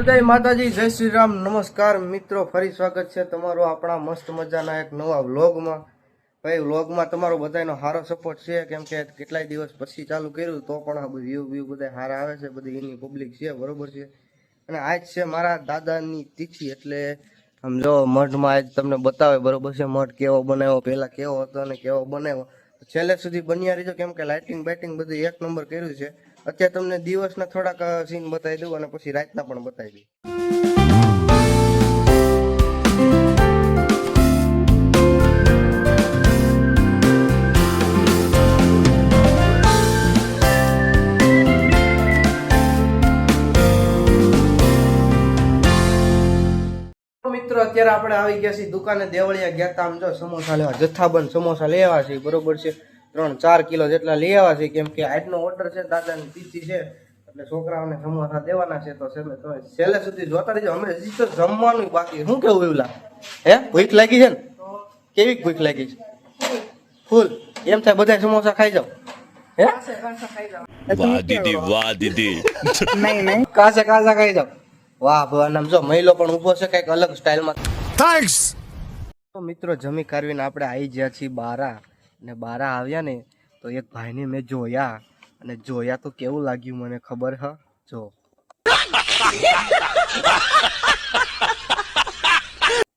તો જય માતાજી, જય શ્રી રામ નમસ્કાર મિત્રો, ફરી સ્વાગત છે તમારું આપણા મસ્ત મજાના એક નવા વ્લોગમાં. ભાઈ, વ્લોગમાં તમારો બધાનો સારો સપોર્ટ છે. કેમ કે કેટલાય દિવસ પછી ચાલુ કર્યું તો પણ આ વ્યૂ વ્યૂ બધા સારા આવે છે. બધી એની પબ્લિક છે, બરોબર છે. અને આજ છે મારા દાદાની તિથિ એટલે આમ જો મઠમાં આજ તમને બતાવે, બરોબર છે. મઢ કેવો બનાવ્યો, પહેલાં કેવો હતો અને કેવો બનાવ્યો. છેલ્લે સુધી બન્યા રહીજો. કેમ કે લાઇટિંગ બાઇટિંગ બધું એક નંબર કર્યું છે. અત્યારે તમને દિવસના થોડાક સીન બતાવી દઉં અને પછી રાતના પણ બતાવી દઉં. મિત્રો, અત્યારે આપણે આવી ગયા છીએ દુકાને દેવળિયા ગયા તા આમ જો સમોસા લેવા, જથ્થાબંધ સમોસા લેવા છે બરોબર છે. ત્રણ ચાર કિલો જેટલા લઈ આવ્યા છે કેમ કે આજનો ઓર્ડર છે દાદાની પીસી છે એટલે છોકરાઓને સમોસા દેવાના છે તો તમે છેલ્લે સુધી જોતા રહીજો. અમે હજી તો જમવાનું બાકી. શું કેવું એવું લાગે? હે? ભૂખ લાગી છે ને? કેવી ભૂખ લાગી છે? ફૂલ. એમ થાય બધા સમોસા ખાઈ જાવ હે? વાહ દીદી વાહ દીદી કાસે કાસા ખાઈ જાવ વાહ ભગવાન આમ જો મહિલો પણ ઊભો છે કંઈક અલગ સ્ટાઇલમાં થેન્ક્સ તો મિત્રો જમી કારવીને આપણે આવી ગયા છીએ બારા. ને બારા આવ્યા ને તો એક ભાઈને મેં જોયા. અને જોયા તો કેવું લાગ્યું મને ખબર હ? જો.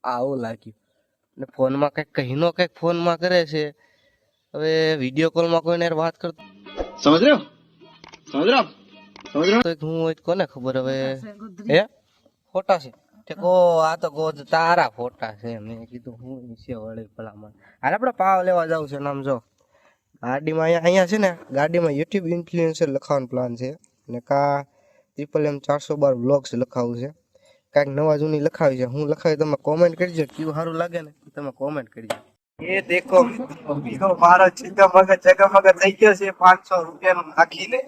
આવું લાગ્યું. ને ફોનમાં કંઈક કહીનો કંઈક ફોનમાં કરે છે. હવે વીડિયો કોલમાં કોઈને વાત કરતો સમજ રહ્યો? સમજ રહ્યો? સમજ રહ્યો? હું હોય કોને ખબર હવે? હે? ફોટા છે. કો આ તો ગોજ તારા ફોટા છે. મેં કીધું, હું છે વળી ભલામણ. હાલ આપણે પાવ લેવા જવું છે, નામ જો. ગાડીમાં અહીંયા અહીંયા છે ને, ગાડીમાં યુટ્યુબ ઇન્ફ્લુએન્સર લખવાનો પ્લાન છે. અને કા ટ્રિપલ એમ ચારસો બાર બ્લોગ્સ લખાવું છે. કાંઈક નવા જૂની લખાવી છે. હું લખાવી તમે કોમેન્ટ કરજો. કેવું સારું લાગે ને તમે કોમેન્ટ કરજો. એ દેખો બીજો મારો ચિંતા મગજ જગમગ થઈ ગયો છે પાંચસો રૂપિયાનો નાખીને.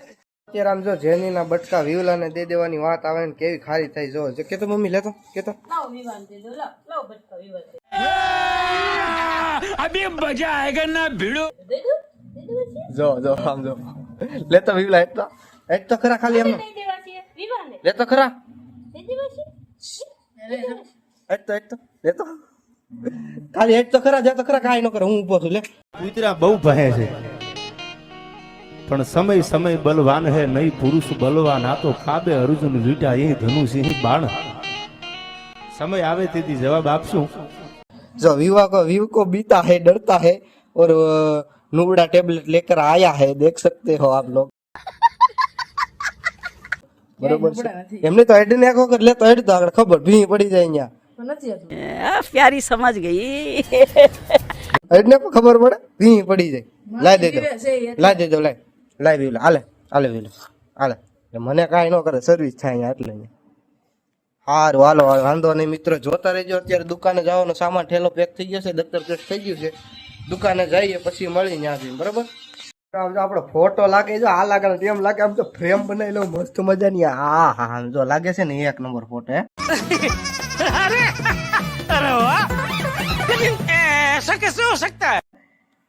અત્યારે આમ જો જેનીના બટકા વિવલાને દે દેવાની વાત આવે ને કેવી ખારી થઈ જો જો કેતો મમ્મી લેતો કેતો. અભી મજા આયેગા ના ભીડો. જો જો આમ જો. લેતો વિવલા એટલો એટ તો ખરા ખાલી એમનો. નહીં દેવા છે. વિવાન દે. લેતો ખરા. દે દેવા એક તો લેતો. ખાલી તો ખરા જે તો ખરા કાંઈ ન કરે હું ઊભો છું લે. કૂતરા બહુ ભહે છે. પણ સમય સમય બલવાન હે નહીં પુરુષ બલવાન. આ તો કાબે અર્જુન લીટા એ ધનુષ બાણ. સમય આવે તેથી જવાબ આપશું. જો વિવાકો વિવકો બીતા હે ડરતા હે ઓર નુબડા ટેબ્લેટ લેકર આયા હે દેખ સકતે હો આપ લોગ. બરોબર છે? એમને તો હેડ ને આખો કર લે તો હેડ તો આગળ ખબર ભી પડી જાય અહીંયા. નથી પ્યારી સમજ ગઈ. હેડ ને ખબર પડે ભી પડી જાય. લાઈ દેજો. લાઈ દેજો લાઈ. લાઈ લે હાલે હાલે વિવલા હાલે. મને કાંઈ ન કરે સર્વિસ થાય અહીંયા એટલે હારું, હાલો હાલો, વાંધો નહીં. મિત્રો, જોતા રહેજો. અત્યારે દુકાને જવાનો સામાન ઠેલો પેક થઈ ગયો છે, દફતર પેક થઈ ગયું છે. દુકાને જઈએ, પછી મળી ત્યાંથી બરાબર? આપણો ફોટો લાગે, જો આ લાગે એમ લાગે, આમ તો ફ્રેમ બનાવી લઉં, મસ્ત મજાની. હા હા જો લાગે છે ને એક નંબર ફોટો, હે. વાહ.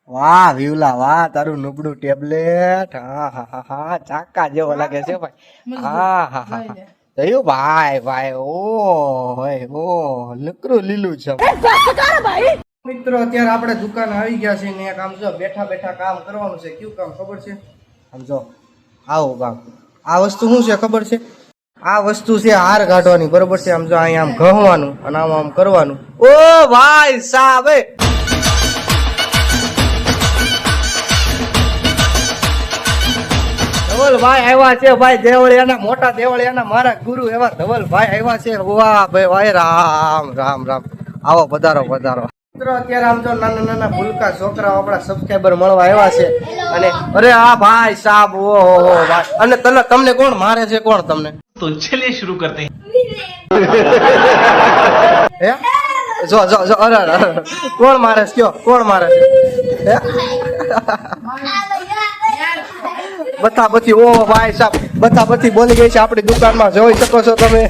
વિવલા વાહ તારું નુબડું ટેબ્લેટ હા હા હા હા ચાકા જેવો લાગે છે ભાઈ. હા હા હા થયું ભાઈ ભાઈ ઓ હોય ઓ લકરું લીલું છે મિત્રો અત્યારે આપણે દુકાન આવી ગયા છે ને એક આમ જો બેઠા બેઠા કામ કરવાનું છે. કયું કામ ખબર છે? આમ જો આવું કામ. આ વસ્તુ શું છે ખબર છે? આ વસ્તુ છે હાર કાઢવાની બરોબર છે? આમ જો અહીંયા આમ ઘવાનું અને આમ આમ કરવાનું. ઓ ભાઈ સાહેબ ધવલભાઈ આવ્યા છે ભાઈ દેવળિયાના મોટા દેવળિયાના મારા ગુરુ એવા ધવલ ભાઈ આવ્યા છે. વાહ ભાઈ ભાઈ રામ રામ રામ. આવો પધારો પધારો. મિત્રો અત્યારે નાના નાના ભૂલકા છોકરાઓ આપણા સબસ્ક્રાઈબર મળવા આવ્યા છે. અરે આ ભાઈ સાબ ઓહો ભાઈ. અને તને તમને કોણ મારે છે? કોણ તમને? જો જો જો અરે કોણ મારે કયો? કોણ મારે બતા બધી ઓ ભાઈ સાહેબ બતા બધી બોલી ગઈ છે આપણી દુકાનમાં જોઈ શકો છો તમે.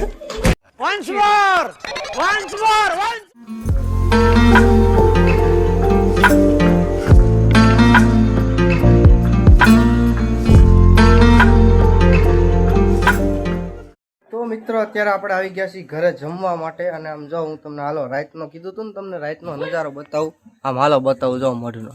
તો મિત્રો અત્યારે આપણે આવી ગયા છીએ ઘરે જમવા માટે અને આમ જો હું તમને હાલો રાઈતનો કીધું હતું ને તમને રાઈતનો નજારો બતાવું. આમ હાલો બતાવું જો મઢનો.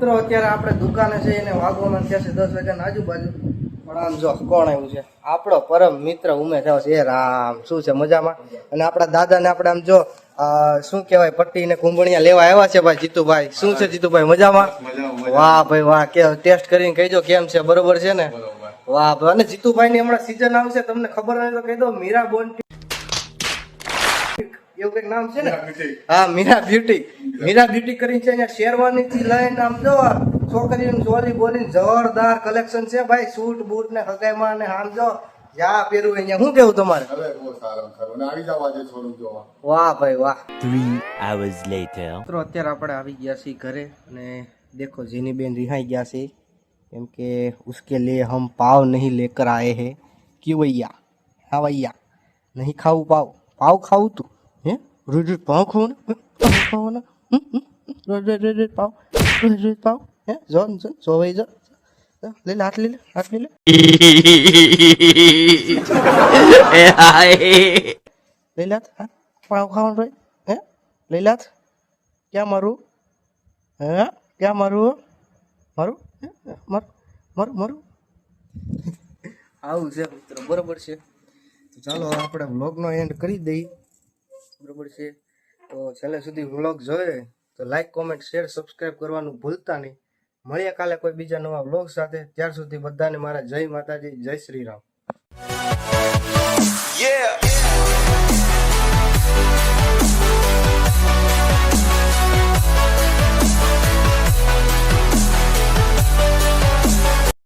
મિત્રો અત્યારે આપણે દુકાને છે એને વાગવામાં થયા છે દસ વાગ્યાની આજુબાજુ. પણ આમ જો કોણ આવ્યું છે? આપણો પરમ મિત્ર ઉમેશ આવ્યો છે. એ રામ શું છે મજામાં? અને આપણા દાદાને આપણે આમ જો શું કહેવાય પટ્ટી ને કુંભણિયા લેવા આવ્યા છે ભાઈ જીતુભાઈ. શું છે જીતુભાઈ મજામાં? વાહ ભાઈ વાહ કે ટેસ્ટ કરીને કહીજો કેમ છે. બરોબર છે ને? વાહ ભાઈ. અને જીતુભાઈ ની હમણાં સીઝન આવશે તમને ખબર નહીં તો કહી દો. મીરા બોન એવું કંઈક નામ છે ને? હા મીરા બ્યુટી. મીરા બ્યુટી કરીને છે અહીંયા શેરવાની થી લઈને આમ જો છોકરીઓની ચોલી બોલી જોરદાર કલેક્શન છે ભાઈ સૂટ બૂટ ને હગાઈમાં ને આમ જો યા પેરું અહીંયા. શું કેવું તમારે? વાહ ભાઈ વાહ. 3 hours later. મિત્રો અત્યારે આપણે આવી ગયા છીએ ઘરે અને દેખો જીની બેન રિહાઈ ગયા છે. કેમ કે ઉસકે લે હમ પાવ નહીં લેકર આયે હે. કી વૈયા? હા વૈયા. નહીં ખાવું પાવ. પાવ ખાવું તું. હમ, હમ. રોજ રોજ રોજ રોજ પાવ રોજ રોજ પાવ હે જો ને, જો જો ભાઈ જો લે લે હાથ લે લે હાથ લે લે લઈ હા પાવ ખાવાનું રહી હે લઈ લાત ક્યાં મારું હે ક્યાં મારું મારું મારું મારું મારું આવું છે મિત્ર. બરોબર છે. ચાલો આપણે વ્લોગનો એન્ડ કરી દઈએ. બરોબર છે તો છેલ્લે સુધી વ્લોગ જોઈએ તો લાઇક કોમેન્ટ શેર સબસ્ક્રાઇબ કરવાનું ભૂલતા નહીં. મળીએ કાલે કોઈ બીજા નવા વ્લોગ સાથે. ત્યાર સુધી બધાને મારા જય માતાજી, જય શ્રી રામ. Yeah.